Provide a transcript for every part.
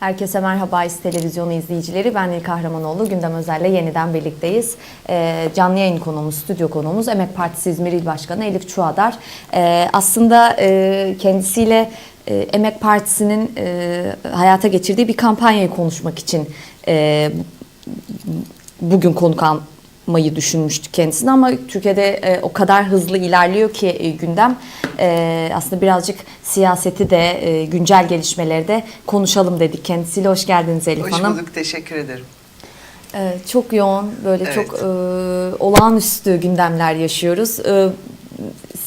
Herkese merhaba İz Televizyonu izleyicileri. Ben Nil Kahramanoğlu. Gündem Özel'le yeniden birlikteyiz. Ee, canlı yayın konuğumuz, stüdyo konuğumuz Emek Partisi İzmir İl Başkanı Elif Çuadar. Ee, aslında e, kendisiyle e, Emek Partisi'nin e, hayata geçirdiği bir kampanyayı konuşmak için e, bugün konuk almayı düşünmüştük kendisini ama Türkiye'de e, o kadar hızlı ilerliyor ki e, gündem E, aslında birazcık siyaseti de e, güncel gelişmeleri de konuşalım dedik kendisiyle. Hoş geldiniz Elif Hoş Hanım. bulduk, teşekkür ederim. E, çok yoğun böyle Evet. çok e, olağanüstü gündemler yaşıyoruz. E,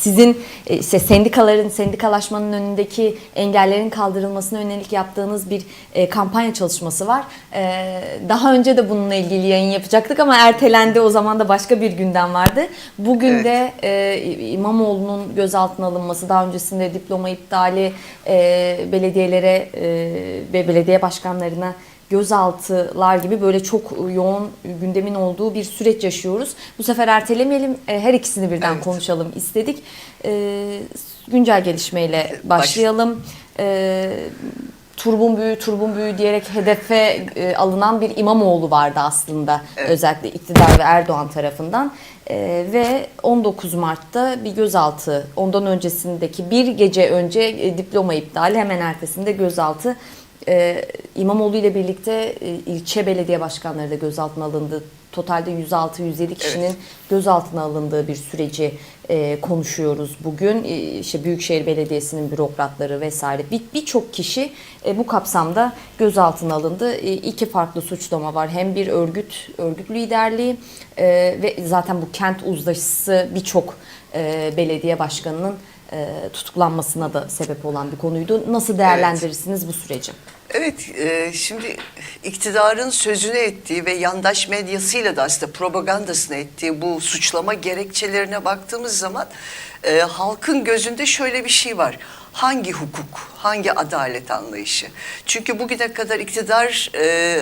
sizin işte sendikaların, sendikalaşmanın önündeki engellerin kaldırılmasına yönelik yaptığınız bir e, kampanya çalışması var. E, daha önce de bununla ilgili yayın yapacaktık ama ertelendi. O zaman da başka bir gündem vardı. Bugün Evet. de e, İmamoğlu'nun gözaltına alınması, daha öncesinde diploma iptali belediyelere ve belediye başkanlarına gözaltılar gibi böyle çok yoğun gündemin olduğu bir süreç yaşıyoruz. Bu sefer ertelemeyelim, e, her ikisini birden Evet. konuşalım istedik. E, güncel gelişmeyle başlayalım. E, turbun büyüğü, turbun büyüğü diyerek hedefe e, alınan bir İmamoğlu vardı aslında. Evet. Özellikle iktidar ve Erdoğan tarafından. E, ve 19 Mart'ta bir gözaltı, ondan öncesindeki bir gece önce e, diploma iptali, hemen ertesinde gözaltı. E, İmamoğlu ile birlikte e, ilçe belediye başkanları da gözaltına alındı. Totalde 106-107 kişinin gözaltına alındığı bir süreci e, konuşuyoruz bugün. E, işte Büyükşehir Belediyesi'nin bürokratları vesaire bir- birçok kişi e, bu kapsamda gözaltına alındı. E, iki farklı suçlama var. Hem bir örgüt örgüt liderliği e, ve zaten bu kent uzlaşısı birçok e, belediye başkanının e, tutuklanmasına da sebep olan bir konuydu. Nasıl değerlendirirsiniz bu süreci? Evet, e, şimdi iktidarın sözünü ettiği ve yandaş medyasıyla da aslında propagandasını ettiği bu suçlama gerekçelerine baktığımız zaman e, halkın gözünde şöyle bir şey var. Hangi hukuk, hangi adalet anlayışı? Çünkü bugüne kadar iktidar e,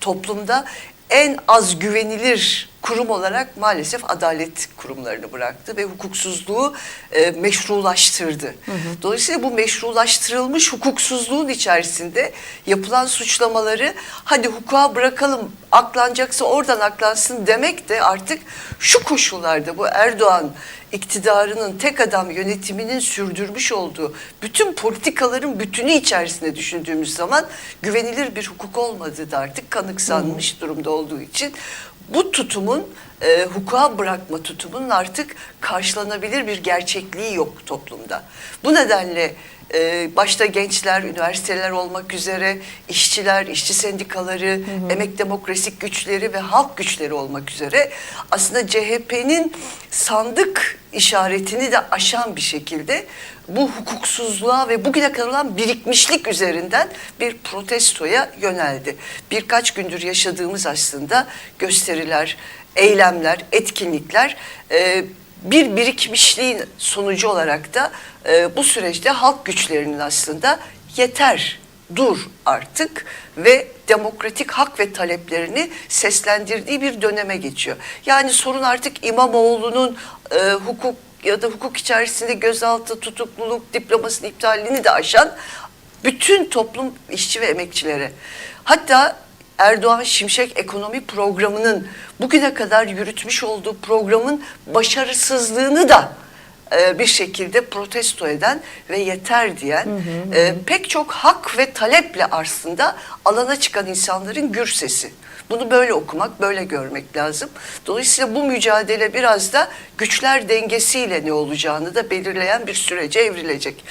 toplumda en az güvenilir kurum olarak maalesef adalet kurumlarını bıraktı ve hukuksuzluğu e, meşrulaştırdı. Dolayısıyla bu meşrulaştırılmış hukuksuzluğun içerisinde yapılan suçlamaları hadi hukuka bırakalım aklanacaksa oradan aklansın demek de artık şu koşullarda bu Erdoğan iktidarının tek adam yönetiminin sürdürmüş olduğu bütün politikaların bütünü içerisinde düşündüğümüz zaman güvenilir bir hukuk olmadığı da artık kanıksanmış durumda olduğu için bu tutumun e, hukuka bırakma tutumunun artık karşılanabilir bir gerçekliği yok toplumda. Bu nedenle e, başta gençler, üniversiteler olmak üzere işçiler, işçi sendikaları, emek demokrasik güçleri ve halk güçleri olmak üzere aslında CHP'nin sandık işaretini de aşan bir şekilde bu hukuksuzluğa ve bugüne kadar olan birikmişlik üzerinden bir protestoya yöneldi. Birkaç gündür yaşadığımız aslında gösteriler, eylemler, etkinlikler e, bir birikmişliğin sonucu olarak da e, bu süreçte halk güçlerinin aslında yeter dur artık ve demokratik hak ve taleplerini seslendirdiği bir döneme geçiyor. Yani sorun artık İmamoğlu'nun e, hukuk ya da hukuk içerisinde gözaltı, tutukluluk, diplomasının iptalini de aşan bütün toplum işçi ve emekçilere. Hatta Erdoğan Şimşek ekonomi programının bugüne kadar yürütmüş olduğu programın başarısızlığını da e, bir şekilde protesto eden ve yeter diyen e, pek çok hak ve taleple aslında alana çıkan insanların gür sesi. Bunu böyle okumak, böyle görmek lazım. Dolayısıyla bu mücadele biraz da güçler dengesiyle ne olacağını da belirleyen bir sürece evrilecek.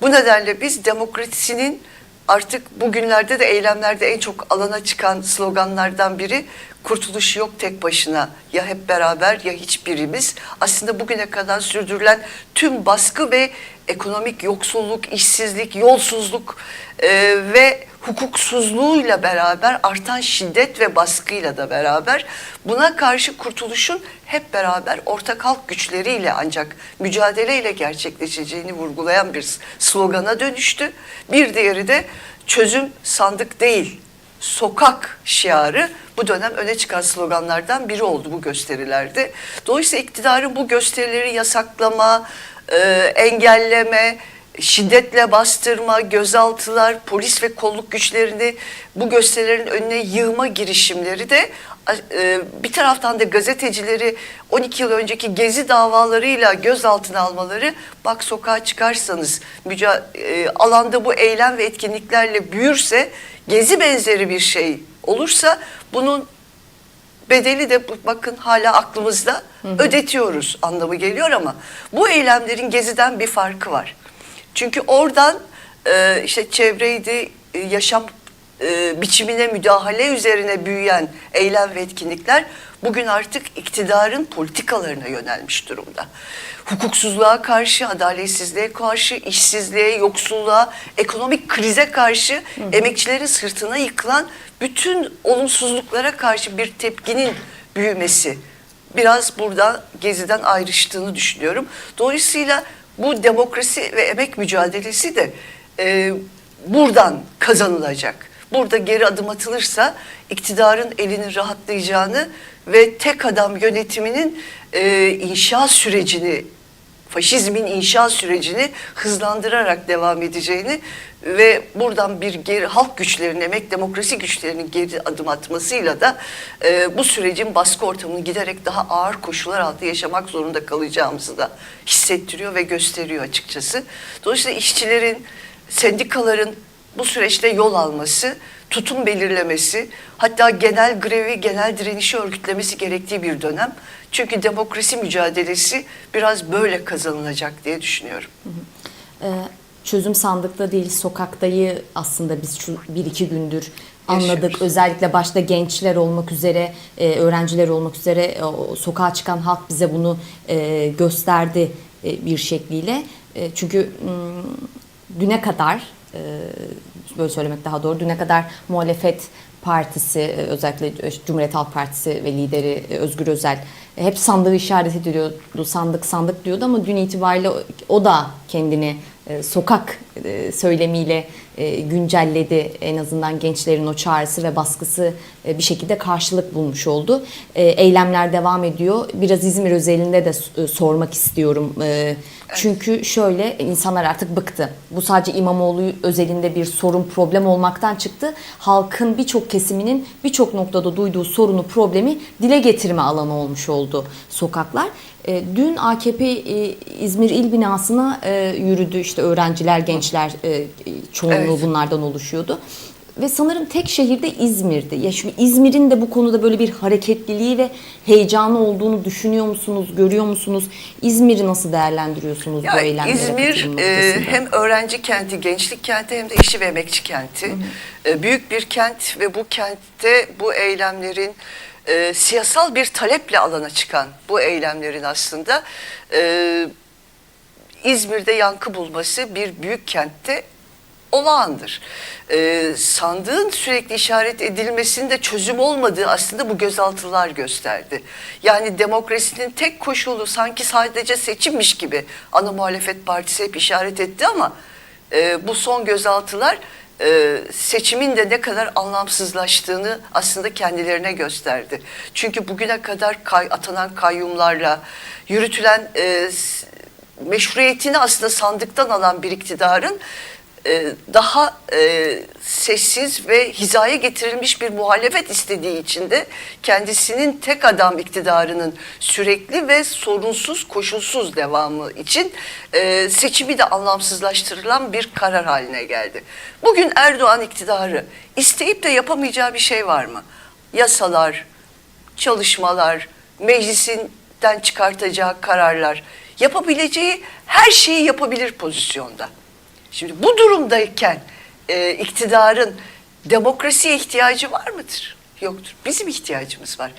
Bu nedenle biz demokrasinin artık bugünlerde de eylemlerde en çok alana çıkan sloganlardan biri kurtuluş yok tek başına. Ya hep beraber ya hiçbirimiz. Aslında bugüne kadar sürdürülen tüm baskı ve ekonomik yoksulluk, işsizlik, yolsuzluk e, ve hukuksuzluğuyla beraber artan şiddet ve baskıyla da beraber buna karşı kurtuluşun hep beraber ortak halk güçleriyle ancak mücadeleyle gerçekleşeceğini vurgulayan bir slogana dönüştü. Bir diğeri de çözüm sandık değil sokak şiarı bu dönem öne çıkan sloganlardan biri oldu bu gösterilerde. Dolayısıyla iktidarın bu gösterileri yasaklama, e, engelleme, şiddetle bastırma, gözaltılar, polis ve kolluk güçlerini bu gösterilerin önüne yığma girişimleri de e, bir taraftan da gazetecileri 12 yıl önceki gezi davalarıyla gözaltına almaları bak sokağa çıkarsanız müca- e, alanda bu eylem ve etkinliklerle büyürse gezi benzeri bir şey olursa bunun bedeli de bakın hala aklımızda ödetiyoruz anlamı geliyor ama bu eylemlerin geziden bir farkı var. Çünkü oradan e, işte çevreydi, e, yaşam e, biçimine müdahale üzerine büyüyen eylem ve etkinlikler bugün artık iktidarın politikalarına yönelmiş durumda. Hukuksuzluğa karşı, adaletsizliğe karşı, işsizliğe, yoksulluğa, ekonomik krize karşı emekçilerin sırtına yıkılan bütün olumsuzluklara karşı bir tepkinin büyümesi biraz burada Gezi'den ayrıştığını düşünüyorum. Dolayısıyla bu demokrasi ve emek mücadelesi de e, buradan kazanılacak. Burada geri adım atılırsa iktidarın elinin rahatlayacağını ve tek adam yönetiminin e, inşa sürecini faşizmin inşa sürecini hızlandırarak devam edeceğini ve buradan bir geri halk güçlerinin, emek demokrasi güçlerinin geri adım atmasıyla da e, bu sürecin baskı ortamını giderek daha ağır koşullar altında yaşamak zorunda kalacağımızı da hissettiriyor ve gösteriyor açıkçası. Dolayısıyla işçilerin, sendikaların bu süreçte yol alması, tutum belirlemesi, hatta genel grevi, genel direnişi örgütlemesi gerektiği bir dönem. Çünkü demokrasi mücadelesi biraz böyle kazanılacak diye düşünüyorum. Ee, çözüm sandıkta değil sokaktayı aslında biz şu bir iki gündür anladık. Yaşıyoruz. Özellikle başta gençler olmak üzere, e, öğrenciler olmak üzere e, sokağa çıkan halk bize bunu e, gösterdi e, bir şekliyle. E, çünkü m, düne kadar e, böyle söylemek daha doğru. Düne kadar muhalefet partisi e, özellikle e, Cumhuriyet Halk Partisi ve lideri e, Özgür Özel hep sandığı işaret ediyordu. Sandık sandık diyordu ama dün itibariyle o- da kendini sokak söylemiyle e, güncelledi. En azından gençlerin o çağrısı ve baskısı e, bir şekilde karşılık bulmuş oldu. E, Eylemler devam ediyor. Biraz İzmir özelinde de e, sormak istiyorum. E, Çünkü şöyle insanlar artık bıktı. Bu sadece İmamoğlu özelinde bir sorun problem olmaktan çıktı. Halkın birçok kesiminin birçok noktada duyduğu sorunu problemi dile getirme alanı olmuş oldu sokaklar. E, Dün AKP e, İzmir İl binasına e, yürüdü. İşte öğrenciler, gençler e, çoğunluğu Evet. bunlardan oluşuyordu. Ve sanırım tek şehirde İzmir'di. Ya şimdi İzmir'in de bu konuda böyle bir hareketliliği ve heyecanı olduğunu düşünüyor musunuz, görüyor musunuz? İzmir'i nasıl değerlendiriyorsunuz bu Ya eylemlere İzmir e, hem öğrenci kenti, gençlik kenti hem de işçi ve emekçi kenti. E, büyük bir kent ve bu kentte bu eylemlerin e, siyasal bir taleple alana çıkan bu eylemlerin aslında e, İzmir'de yankı bulması bir büyük kentte olağandır. Ee, sandığın sürekli işaret edilmesinde çözüm olmadığı aslında bu gözaltılar gösterdi. Yani demokrasinin tek koşulu sanki sadece seçimmiş gibi ana muhalefet partisi hep işaret etti ama e, bu son gözaltılar e, seçimin de ne kadar anlamsızlaştığını aslında kendilerine gösterdi. Çünkü bugüne kadar kay, atanan kayyumlarla yürütülen e, meşruiyetini aslında sandıktan alan bir iktidarın e, daha e, sessiz ve hizaya getirilmiş bir muhalefet istediği için de kendisinin tek adam iktidarının sürekli ve sorunsuz, koşulsuz devamı için e, seçimi de anlamsızlaştırılan bir karar haline geldi. Bugün Erdoğan iktidarı isteyip de yapamayacağı bir şey var mı? Yasalar, çalışmalar, meclisinden çıkartacağı kararlar, yapabileceği her şeyi yapabilir pozisyonda. Şimdi bu durumdayken e, iktidarın demokrasiye ihtiyacı var mıdır? Yoktur. Bizim ihtiyacımız var.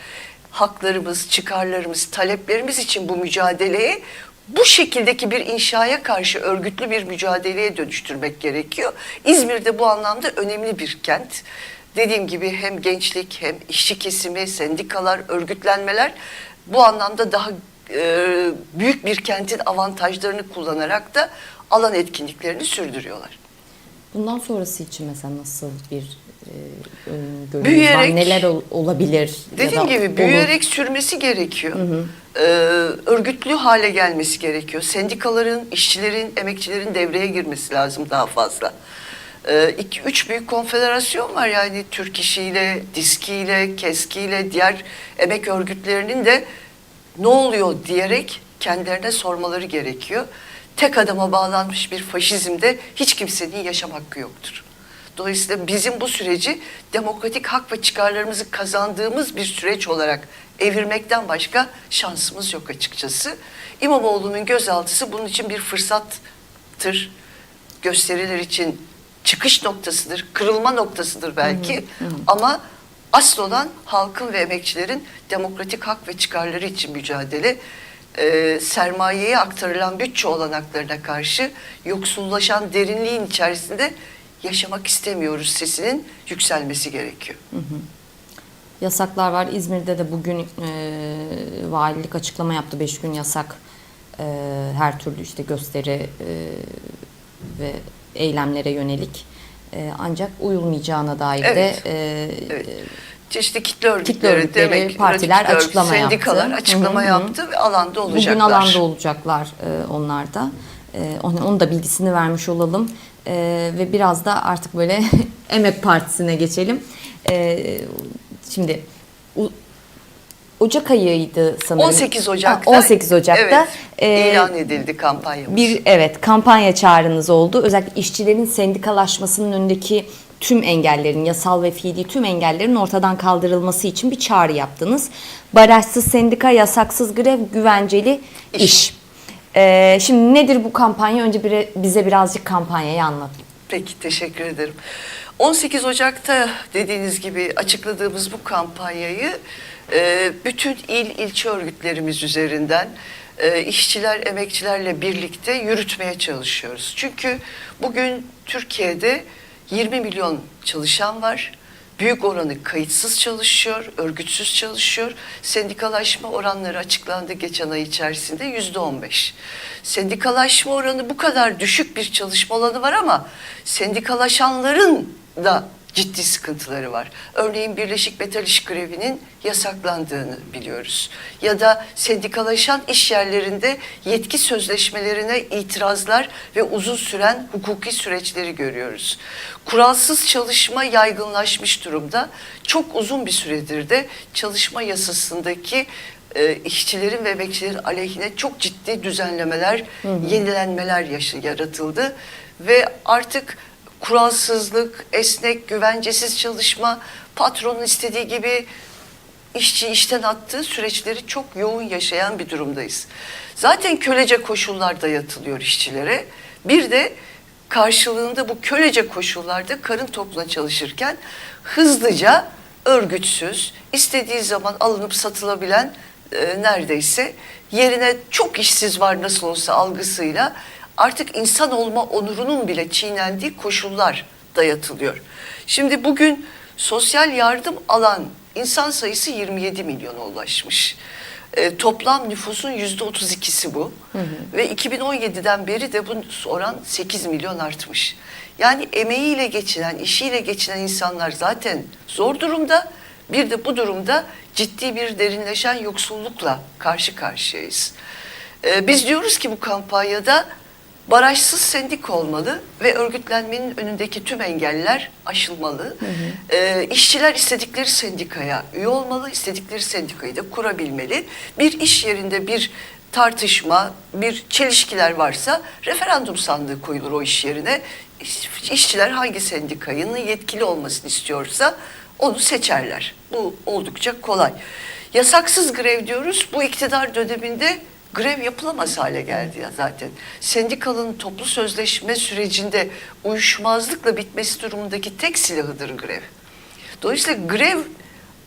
Haklarımız, çıkarlarımız, taleplerimiz için bu mücadeleye bu şekildeki bir inşaya karşı örgütlü bir mücadeleye dönüştürmek gerekiyor. İzmir'de bu anlamda önemli bir kent. Dediğim gibi hem gençlik hem işçi kesimi, sendikalar, örgütlenmeler bu anlamda daha e, büyük bir kentin avantajlarını kullanarak da alan etkinliklerini sürdürüyorlar. Bundan sonrası için mesela nasıl bir e, öngörünüz Büyüyerek- var? Neler ol- olabilir? ya Dediğim da gibi olur? büyüyerek sürmesi gerekiyor. Ee, örgütlü hale gelmesi gerekiyor. Sendikaların, işçilerin, emekçilerin devreye girmesi lazım daha fazla. Ee, iki, üç büyük konfederasyon var yani Türk İşi'yle, DİSKİ'yle, KESKİ'yle, diğer emek örgütlerinin de ne oluyor diyerek kendilerine sormaları gerekiyor. Tek adama bağlanmış bir faşizmde hiç kimsenin yaşam hakkı yoktur. Dolayısıyla bizim bu süreci demokratik hak ve çıkarlarımızı kazandığımız bir süreç olarak evirmekten başka şansımız yok açıkçası. İmamoğlu'nun gözaltısı bunun için bir fırsattır. Gösteriler için çıkış noktasıdır, kırılma noktasıdır belki. Ama asıl olan halkın ve emekçilerin demokratik hak ve çıkarları için mücadele. Ee, sermayeye aktarılan bütçe olanaklarına karşı yoksullaşan derinliğin içerisinde yaşamak istemiyoruz sesinin yükselmesi gerekiyor. Yasaklar var. İzmir'de de bugün e, valilik açıklama yaptı. 5 gün yasak e, her türlü işte gösteri e, ve eylemlere yönelik. E, ancak uyulmayacağına dair Evet. de e, Evet. Çeşitli kitle örgütleri, Kitle örgütleri, demek, partiler kitle örgüt- açıklama sendikalar yaptı. açıklama Hı hı hı. yaptı ve alanda olacaklar. Bugün alanda olacaklar e, onlar da. E, onu, onu da bilgisini vermiş olalım. E, ve biraz da artık böyle Emek Partisi'ne geçelim. E, şimdi Ocak ayıydı sanırım. 18 Ocak'ta, Ha, 18 Ocak'ta evet, e, ilan edildi kampanyamız. bir evet kampanya çağrınız oldu. Özellikle işçilerin sendikalaşmasının önündeki tüm engellerin, yasal ve fiili tüm engellerin ortadan kaldırılması için bir çağrı yaptınız. Barajsız sendika, yasaksız grev, güvenceli iş. İş. Ee, şimdi nedir bu kampanya? Önce bire- bize birazcık kampanyayı anlatın. Peki teşekkür ederim. 18 Ocak'ta dediğiniz gibi açıkladığımız bu kampanyayı e, bütün il ilçe örgütlerimiz üzerinden e, işçiler, emekçilerle birlikte yürütmeye çalışıyoruz. Çünkü bugün Türkiye'de 20 milyon çalışan var. Büyük oranı kayıtsız çalışıyor, örgütsüz çalışıyor. Sendikalaşma oranları açıklandı geçen ay içerisinde yüzde on beş. Sendikalaşma oranı bu kadar düşük bir çalışma alanı var ama sendikalaşanların da ciddi sıkıntıları var. Örneğin Birleşik Metal İş Grevi'nin yasaklandığını biliyoruz. Ya da sendikalaşan iş yerlerinde yetki sözleşmelerine itirazlar ve uzun süren hukuki süreçleri görüyoruz. Kuralsız çalışma yaygınlaşmış durumda. Çok uzun bir süredir de çalışma yasasındaki e, işçilerin ve emekçilerin aleyhine çok ciddi düzenlemeler, yenilenmeler yaşı yaratıldı ve artık kuralsızlık, esnek, güvencesiz çalışma, patronun istediği gibi işçi işten attığı süreçleri çok yoğun yaşayan bir durumdayız. Zaten kölece koşullar dayatılıyor işçilere. Bir de karşılığında bu kölece koşullarda karın topuna çalışırken hızlıca örgütsüz, istediği zaman alınıp satılabilen e, neredeyse yerine çok işsiz var nasıl olsa algısıyla artık insan olma onurunun bile çiğnendiği koşullar dayatılıyor. Şimdi bugün sosyal yardım alan insan sayısı 27 milyona ulaşmış. E, toplam nüfusun yüzde 32'si bu. Ve 2017'den beri de bu oran 8 milyon artmış. Yani emeğiyle geçinen, işiyle geçinen insanlar zaten zor durumda. Bir de bu durumda ciddi bir derinleşen yoksullukla karşı karşıyayız. E, biz diyoruz ki bu kampanyada barajsız sendik olmalı ve örgütlenmenin önündeki tüm engeller aşılmalı. Ee, işçiler istedikleri sendikaya üye olmalı, istedikleri sendikayı da kurabilmeli. Bir iş yerinde bir tartışma, bir çelişkiler varsa referandum sandığı koyulur o iş yerine. İş- İşçiler hangi sendikayının yetkili olmasını istiyorsa onu seçerler. Bu oldukça kolay. Yasaksız grev diyoruz. Bu iktidar döneminde grev yapılamaz hale geldi ya zaten. Sendikalın toplu sözleşme sürecinde uyuşmazlıkla bitmesi durumundaki tek silahıdır grev. Dolayısıyla grev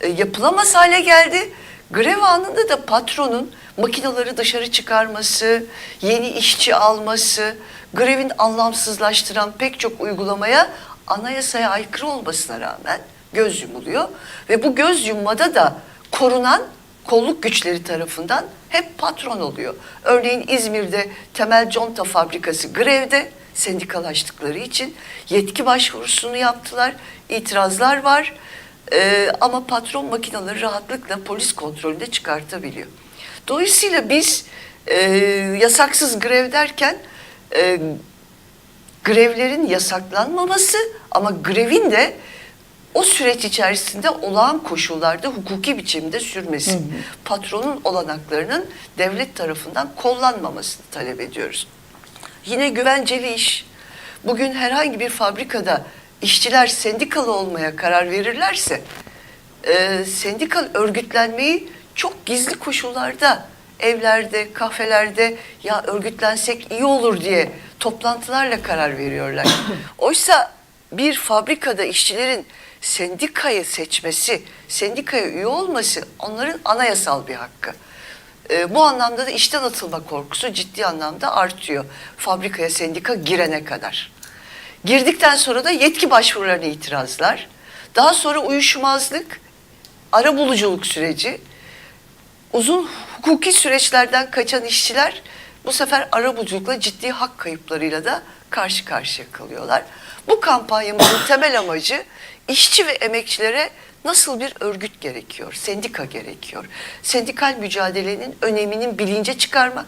e, yapılamaz hale geldi. Grev anında da patronun makinaları dışarı çıkarması, yeni işçi alması, grevin anlamsızlaştıran pek çok uygulamaya anayasaya aykırı olmasına rağmen göz yumuluyor. Ve bu göz yummada da korunan kolluk güçleri tarafından hep patron oluyor. Örneğin İzmir'de temel conta fabrikası grevde, sendikalaştıkları için yetki başvurusunu yaptılar. İtirazlar var. Ee, ama patron makineleri rahatlıkla polis kontrolünde çıkartabiliyor. Dolayısıyla biz e, yasaksız grev derken e, grevlerin yasaklanmaması ama grevin de o süreç içerisinde olağan koşullarda hukuki biçimde sürmesi. Patronun olanaklarının devlet tarafından kollanmamasını talep ediyoruz. Yine güvenceli iş. Bugün herhangi bir fabrikada işçiler sendikalı olmaya karar verirlerse e, sendikal örgütlenmeyi çok gizli koşullarda evlerde, kafelerde ya örgütlensek iyi olur diye toplantılarla karar veriyorlar. Oysa bir fabrikada işçilerin sendikayı seçmesi, sendikaya üye olması onların anayasal bir hakkı. E, bu anlamda da işten atılma korkusu ciddi anlamda artıyor fabrikaya sendika girene kadar. Girdikten sonra da yetki başvurularına itirazlar, daha sonra uyuşmazlık, ara buluculuk süreci, uzun hukuki süreçlerden kaçan işçiler bu sefer arabuluculukla ciddi hak kayıplarıyla da karşı karşıya kalıyorlar. Bu kampanyamızın temel amacı işçi ve emekçilere nasıl bir örgüt gerekiyor, sendika gerekiyor. Sendikal mücadelenin öneminin bilince çıkarmak.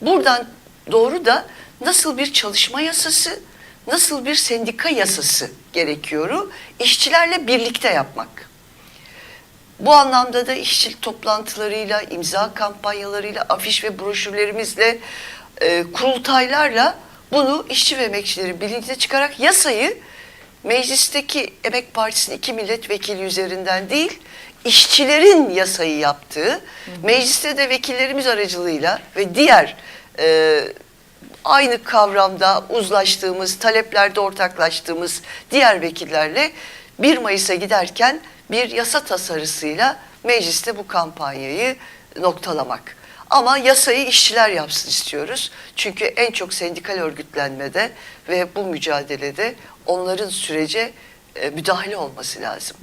Buradan doğru da nasıl bir çalışma yasası, nasıl bir sendika yasası gerekiyoru işçilerle birlikte yapmak. Bu anlamda da işçilik toplantılarıyla, imza kampanyalarıyla, afiş ve broşürlerimizle, e, kurultaylarla bunu işçi ve emekçileri bilincine çıkarak yasayı meclisteki Emek Partisi'nin iki milletvekili üzerinden değil, işçilerin yasayı yaptığı, mecliste de vekillerimiz aracılığıyla ve diğer e, aynı kavramda uzlaştığımız, taleplerde ortaklaştığımız diğer vekillerle 1 Mayıs'a giderken bir yasa tasarısıyla mecliste bu kampanyayı noktalamak. Ama yasayı işçiler yapsın istiyoruz. Çünkü en çok sendikal örgütlenmede ve bu mücadelede onların sürece e, müdahale olması lazım.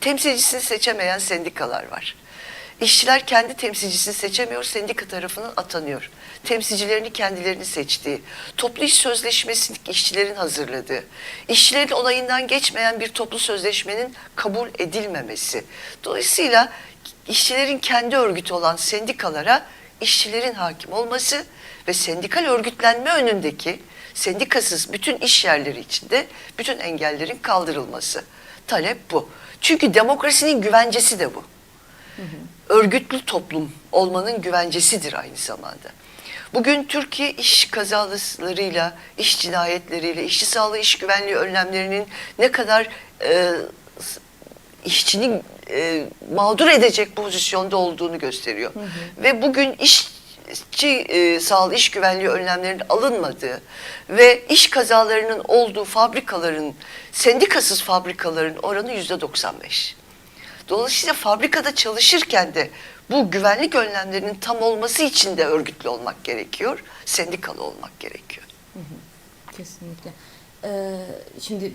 Temsilcisini seçemeyen sendikalar var. İşçiler kendi temsilcisini seçemiyor, sendika tarafından atanıyor. Temsilcilerini kendilerini seçtiği, toplu iş sözleşmesini işçilerin hazırladığı, işçilerin onayından geçmeyen bir toplu sözleşmenin kabul edilmemesi. Dolayısıyla işçilerin kendi örgütü olan sendikalara işçilerin hakim olması ve sendikal örgütlenme önündeki sendikasız bütün iş yerleri içinde bütün engellerin kaldırılması. Talep bu. Çünkü demokrasinin güvencesi de bu örgütlü toplum olmanın güvencesidir aynı zamanda. Bugün Türkiye iş kazalarıyla, iş cinayetleriyle, işçi sağlığı, iş güvenliği önlemlerinin ne kadar e, işçinin e, mağdur edecek pozisyonda olduğunu gösteriyor. Ve bugün işçi e, sağlığı, iş güvenliği önlemlerinin alınmadığı ve iş kazalarının olduğu fabrikaların, sendikasız fabrikaların oranı yüzde 95. Dolayısıyla fabrikada çalışırken de bu güvenlik önlemlerinin tam olması için de örgütlü olmak gerekiyor, sendikalı olmak gerekiyor. Kesinlikle. Ee, şimdi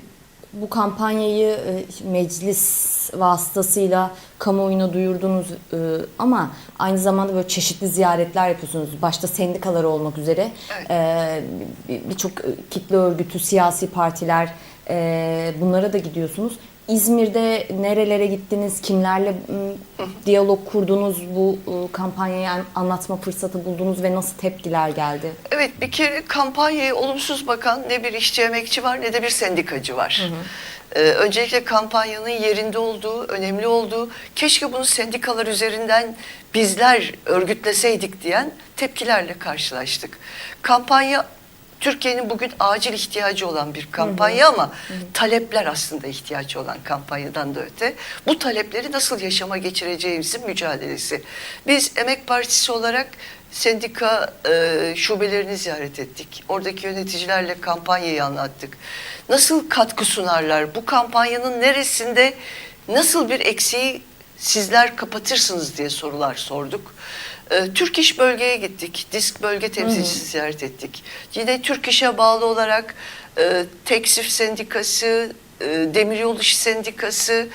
bu kampanyayı e, meclis vasıtasıyla kamuoyuna duyurdunuz e, ama aynı zamanda böyle çeşitli ziyaretler yapıyorsunuz. Başta sendikalar olmak üzere Evet. e, bir- birçok kitle örgütü, siyasi partiler bunlara da gidiyorsunuz. İzmir'de nerelere gittiniz, kimlerle diyalog kurdunuz, bu e, kampanyayı an- anlatma fırsatı buldunuz ve nasıl tepkiler geldi? Evet bir kere kampanyaya olumsuz bakan ne bir işçi emekçi var ne de bir sendikacı var. Ee, öncelikle kampanyanın yerinde olduğu, önemli olduğu, keşke bunu sendikalar üzerinden bizler örgütleseydik diyen tepkilerle karşılaştık. Kampanya Türkiye'nin bugün acil ihtiyacı olan bir kampanya ama talepler aslında ihtiyacı olan kampanyadan da öte. Bu talepleri nasıl yaşama geçireceğimizin mücadelesi. Biz Emek Partisi olarak sendika e, şubelerini ziyaret ettik. Oradaki yöneticilerle kampanyayı anlattık. Nasıl katkı sunarlar? Bu kampanyanın neresinde nasıl bir eksiği sizler kapatırsınız diye sorular sorduk. Ee, Türk İş bölgeye gittik. Disk bölge temsilcisi ziyaret ettik. Yine Türk İş'e bağlı olarak e, Teksif Sendikası, e, Demiryolu İş Sendikası,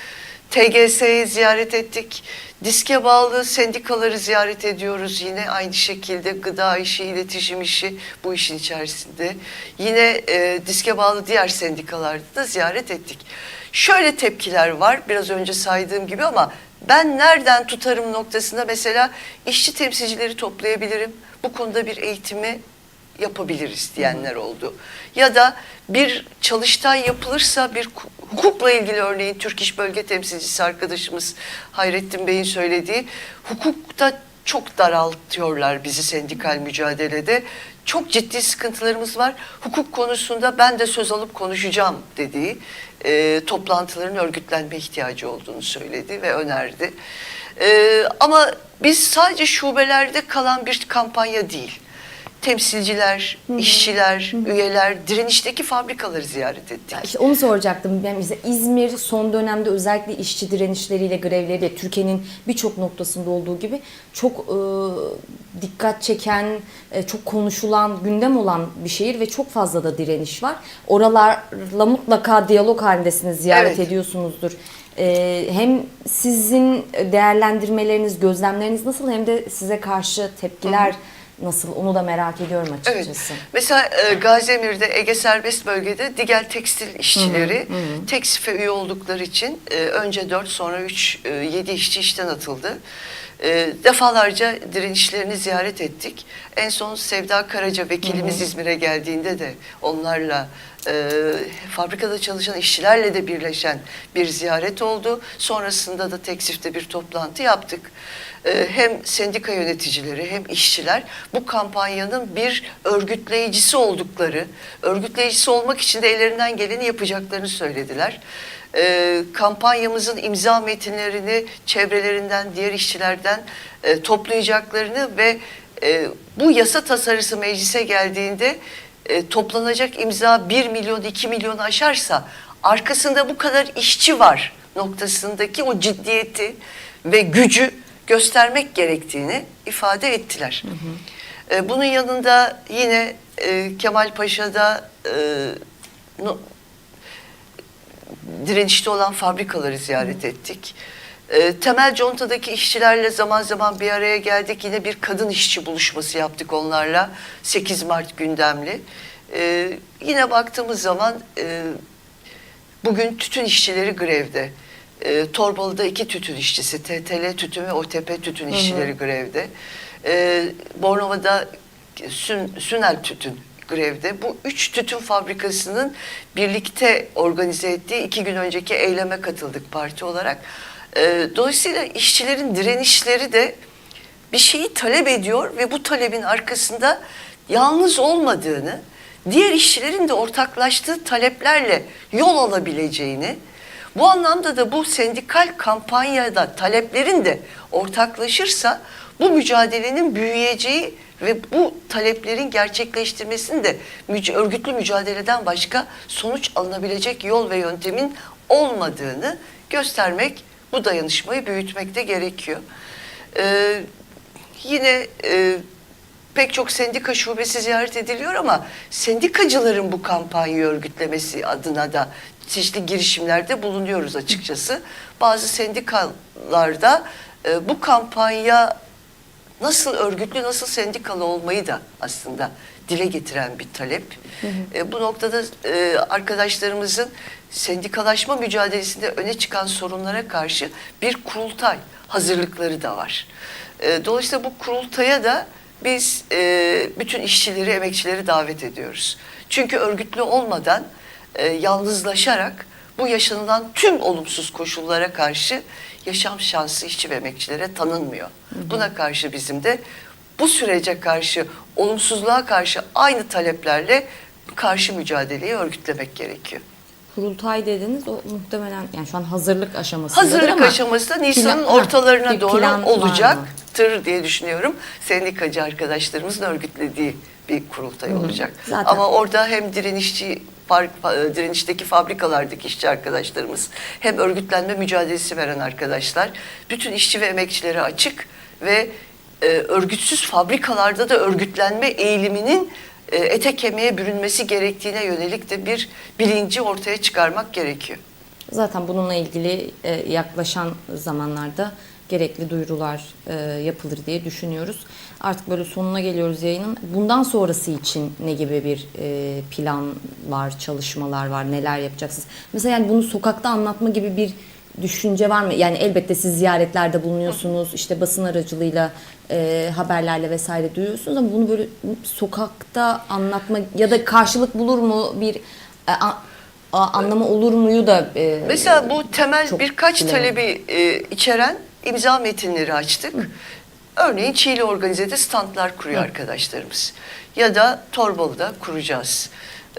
TGS'yi ziyaret ettik. Diske bağlı sendikaları ziyaret ediyoruz yine aynı şekilde gıda işi, iletişim işi bu işin içerisinde. Yine e, diske bağlı diğer sendikalarda da ziyaret ettik. Şöyle tepkiler var biraz önce saydığım gibi ama ben nereden tutarım noktasında mesela işçi temsilcileri toplayabilirim. Bu konuda bir eğitimi yapabiliriz diyenler oldu. Ya da bir çalıştay yapılırsa bir hu- hukukla ilgili örneğin Türk İş Bölge Temsilcisi arkadaşımız Hayrettin Bey'in söylediği hukukta çok daraltıyorlar bizi sendikal mücadelede. Çok ciddi sıkıntılarımız var. Hukuk konusunda ben de söz alıp konuşacağım dediği e, toplantıların örgütlenme ihtiyacı olduğunu söyledi ve önerdi. E, ama biz sadece şubelerde kalan bir kampanya değil temsilciler, işçiler, üyeler, direnişteki fabrikaları ziyaret ettik. Ya işte onu soracaktım. Ben mesela İzmir son dönemde özellikle işçi direnişleriyle, grevleriyle Türkiye'nin birçok noktasında olduğu gibi çok e, dikkat çeken, e, çok konuşulan, gündem olan bir şehir ve çok fazla da direniş var. Oralarla mutlaka diyalog halindesiniz, ziyaret Evet. ediyorsunuzdur. E, hem sizin değerlendirmeleriniz, gözlemleriniz nasıl hem de size karşı tepkiler nasıl onu da merak ediyorum Evet. açıkçası. Mesela e, Gaziemir'de Ege Serbest Bölgede Digel Tekstil işçileri Teksif'e üye oldukları için e, önce 4 sonra 3 e, 7 işçi işten atıldı. E, defalarca direnişlerini ziyaret ettik. En son Sevda Karaca vekilimiz İzmir'e geldiğinde de onlarla e, fabrikada çalışan işçilerle de birleşen bir ziyaret oldu. Sonrasında da Teksif'te bir toplantı yaptık. E, hem sendika yöneticileri hem işçiler bu kampanyanın bir örgütleyicisi oldukları, örgütleyicisi olmak için de ellerinden geleni yapacaklarını söylediler. E, kampanyamızın imza metinlerini çevrelerinden, diğer işçilerden e, toplayacaklarını ve e, bu yasa tasarısı meclise geldiğinde e, toplanacak imza 1 milyon 2 milyonu aşarsa arkasında bu kadar işçi var noktasındaki o ciddiyeti ve gücü göstermek gerektiğini ifade ettiler. E, bunun yanında yine e, Kemal Paşa'da e, no- direnişte olan fabrikaları ziyaret ettik. E, temel contadaki işçilerle zaman zaman bir araya geldik. Yine bir kadın işçi buluşması yaptık onlarla. 8 Mart gündemli. E, yine baktığımız zaman e, bugün tütün işçileri grevde. E, Torbalı'da iki tütün işçisi, TTL tütün ve OTP tütün işçileri grevde. E, Bornova'da Sün, Sünel tütün grevde. Bu üç tütün fabrikasının birlikte organize ettiği iki gün önceki eyleme katıldık parti olarak. E, dolayısıyla işçilerin direnişleri de bir şeyi talep ediyor ve bu talebin arkasında yalnız olmadığını, diğer işçilerin de ortaklaştığı taleplerle yol alabileceğini, bu anlamda da bu sendikal kampanyada taleplerin de ortaklaşırsa bu mücadelenin büyüyeceği ve bu taleplerin gerçekleştirmesinin de müc- örgütlü mücadeleden başka sonuç alınabilecek yol ve yöntemin olmadığını göstermek, bu dayanışmayı büyütmek de gerekiyor. Ee, yine e, pek çok sendika şubesi ziyaret ediliyor ama sendikacıların bu kampanyayı örgütlemesi adına da çeşitli girişimlerde bulunuyoruz açıkçası. Bazı sendikalarda e, bu kampanya nasıl örgütlü, nasıl sendikalı olmayı da aslında dile getiren bir talep. E, bu noktada e, arkadaşlarımızın sendikalaşma mücadelesinde öne çıkan sorunlara karşı bir kurultay hazırlıkları da var. E, dolayısıyla bu kurultaya da biz e, bütün işçileri, emekçileri davet ediyoruz. Çünkü örgütlü olmadan, e, yalnızlaşarak bu yaşanılan tüm olumsuz koşullara karşı yaşam şansı işçi ve emekçilere tanınmıyor. Buna karşı bizim de bu sürece karşı, olumsuzluğa karşı aynı taleplerle karşı mücadeleyi örgütlemek gerekiyor. Kurultay dediniz o muhtemelen yani şu an hazırlık aşamasında Hazırlık ama aşamasında Nisan'ın ortalarına doğru plan olacaktır diye düşünüyorum. Sendikacı arkadaşlarımızın örgütlediği bir kurultay olacak. Zaten- Ama orada hem direnişçi far- fa- direnişteki fabrikalardaki işçi arkadaşlarımız hem örgütlenme mücadelesi veren arkadaşlar bütün işçi ve emekçilere açık ve e, örgütsüz fabrikalarda da örgütlenme eğiliminin e, ete kemiğe bürünmesi gerektiğine yönelik de bir bilinci ortaya çıkarmak gerekiyor. Zaten bununla ilgili e, yaklaşan zamanlarda gerekli duyurular e, yapılır diye düşünüyoruz. Artık böyle sonuna geliyoruz yayının. Bundan sonrası için ne gibi bir e, plan var, çalışmalar var, neler yapacaksınız? Mesela yani bunu sokakta anlatma gibi bir düşünce var mı? Yani elbette siz ziyaretlerde bulunuyorsunuz, işte basın aracılığıyla e, haberlerle vesaire duyuyorsunuz ama bunu böyle sokakta anlatma ya da karşılık bulur mu bir e, a- a- anlamı olur muyu da e, Mesela bu temel birkaç bilemedim. talebi e, içeren imza metinleri açtık. Örneğin Çiğli Organize'de standlar kuruyor arkadaşlarımız. Ya da Torbalı'da kuracağız.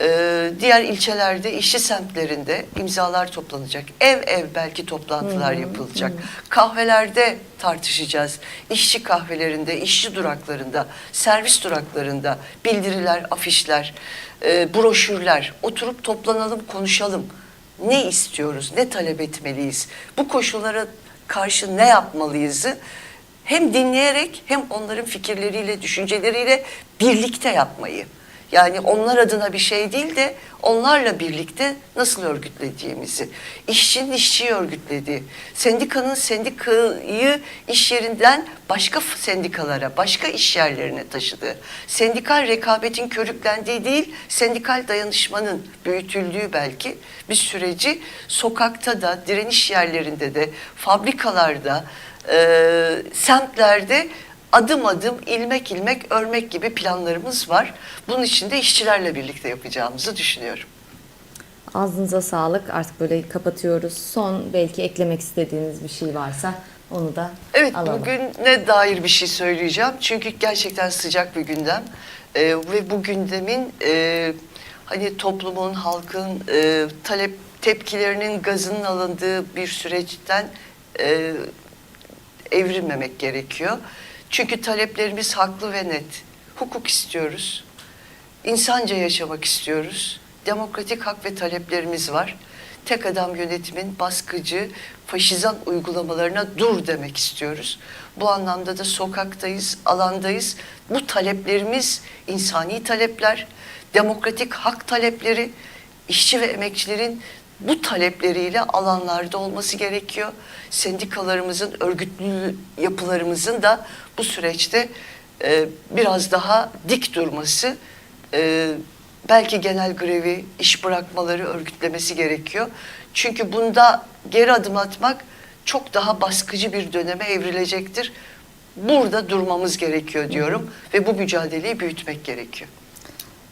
Ee, diğer ilçelerde, işçi semtlerinde imzalar toplanacak. Ev ev belki toplantılar yapılacak. Kahvelerde tartışacağız. İşçi kahvelerinde, işçi duraklarında, servis duraklarında bildiriler, afişler, e, broşürler. Oturup toplanalım, konuşalım. Ne istiyoruz, ne talep etmeliyiz? Bu koşullara karşı ne yapmalıyızı hem dinleyerek hem onların fikirleriyle, düşünceleriyle birlikte yapmayı. Yani onlar adına bir şey değil de onlarla birlikte nasıl örgütlediğimizi, işçinin işçiyi örgütlediği, sendikanın sendikayı iş yerinden başka sendikalara, başka iş yerlerine taşıdığı, sendikal rekabetin körüklendiği değil, sendikal dayanışmanın büyütüldüğü belki bir süreci sokakta da, direniş yerlerinde de, fabrikalarda, e, semtlerde adım adım, ilmek ilmek örmek gibi planlarımız var. Bunun için de işçilerle birlikte yapacağımızı düşünüyorum. Ağzınıza sağlık. Artık böyle kapatıyoruz. Son belki eklemek istediğiniz bir şey varsa onu da Evet alalım. bugüne dair bir şey söyleyeceğim. Çünkü gerçekten sıcak bir gündem. Ee, ve bu gündemin e, hani toplumun, halkın e, talep tepkilerinin gazının alındığı bir süreçten e, evrilmemek gerekiyor. Çünkü taleplerimiz haklı ve net. Hukuk istiyoruz. İnsanca yaşamak istiyoruz. Demokratik hak ve taleplerimiz var. Tek adam yönetimin baskıcı, faşizan uygulamalarına dur demek istiyoruz. Bu anlamda da sokaktayız, alandayız. Bu taleplerimiz insani talepler, demokratik hak talepleri, işçi ve emekçilerin bu talepleriyle alanlarda olması gerekiyor. Sendikalarımızın, örgütlü yapılarımızın da bu süreçte e, biraz daha dik durması, e, belki genel grevi, iş bırakmaları örgütlemesi gerekiyor. Çünkü bunda geri adım atmak çok daha baskıcı bir döneme evrilecektir. Burada durmamız gerekiyor diyorum ve bu mücadeleyi büyütmek gerekiyor.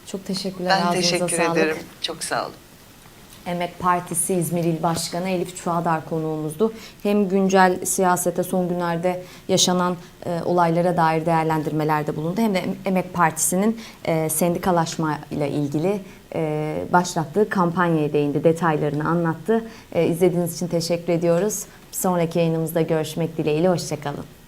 Çok teşekkürler. Ben teşekkür sağlık. ederim. Çok sağ olun. Emek Partisi İzmir İl Başkanı Elif Çuadar konuğumuzdu. Hem güncel siyasete son günlerde yaşanan e, olaylara dair değerlendirmelerde bulundu. Hem de Emek Partisi'nin e, sendikalaşma ile ilgili e, başlattığı kampanyaya değindi, detaylarını anlattı. E, izlediğiniz için teşekkür ediyoruz. Sonraki yayınımızda görüşmek dileğiyle, hoşçakalın.